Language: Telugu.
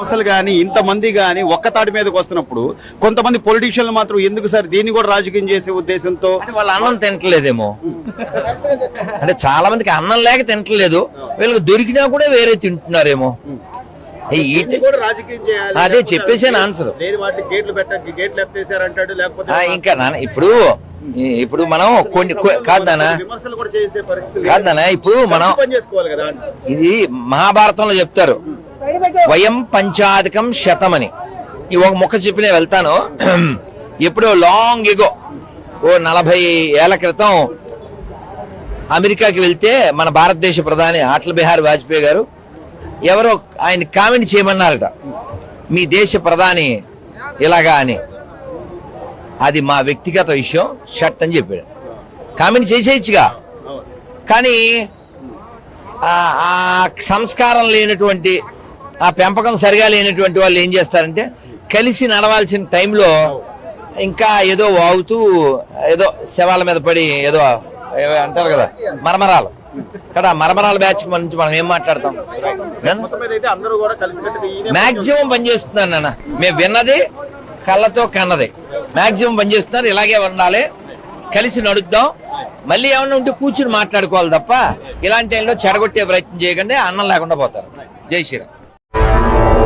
సంస్థలు కానీ ఇంతమంది కానీ ఒక్క తాటి మీదకి వస్తున్నప్పుడు కొంతమంది పొలిటీషియన్లు మాత్రం ఎందుకు సార్ దీన్ని కూడా రాజకీయం చేసే ఉద్దేశంతో? వాళ్ళు అన్నం తింటలేదేమో. అంటే చాలా మందికి అన్నం లేక తింటలేదు. వీళ్ళకి దొరికినా కూడా వేరే తింటున్నారేమో. అదే చెప్పేసాను ఆన్సర్ ఇంకా నాన్న ఇప్పుడు ఇప్పుడు మనం కొన్ని కొ- కాదు నాన్న విమర్శలు కూడా చేసే పరిస్థితి కాదు నాన్న ఇప్పుడు మనం ఇది మహాభారతంలో చెప్తారు. వయం పంచాధికం శతమని. ఈ ఒక మొక్క చెప్పి నేను వెళ్తాను. ఎప్పుడో లాంగ్ ఎగో ఓ నలభై ఏళ్ళ క్రితం అమెరికాకి వెళ్తే మన భారతదేశ ప్రధాని అటల్ బిహారీ వాజ్పేయి గారు ఎవరో ఆయన కామెంట్ చేయమన్నారట. మీ దేశ ప్రధాని ఇలాగా అని. అది మా వ్యక్తిగత విషయం షట్ అని చెప్పాడు. కామెంట్ చేసేయచ్చుగా. కానీ ఆ సంస్కారం లేనటువంటి ఆ పెంపకం సరిగా లేనటువంటి వాళ్ళు ఏం చేస్తారంటే కలిసి నడవాల్సిన టైంలో ఇంకా ఏదో వాగుతూ ఏదో శవాల మీద పడి ఏదో అంటారు కదా మరమరాలు. కదా మరమరాల బ్యాచ్ నుంచి మనం ఏం మాట్లాడతాం? మాక్సిమం పనిచేస్తున్నాను నాన్న. మేము విన్నది కళ్ళతో కన్నది. మాక్సిమం పనిచేస్తున్నారు ఇలాగే ఉండాలి. కలిసి నడుద్దాం. మళ్ళీ ఏమన్నా ఉంటే కూర్చుని మాట్లాడుకోవాలి తప్ప ఇలాంటి టైంలో చెడగొట్టే ప్రయత్నం చేయకండి అన్నం లేకుండా పోతారు. జై శ్రీరామ్.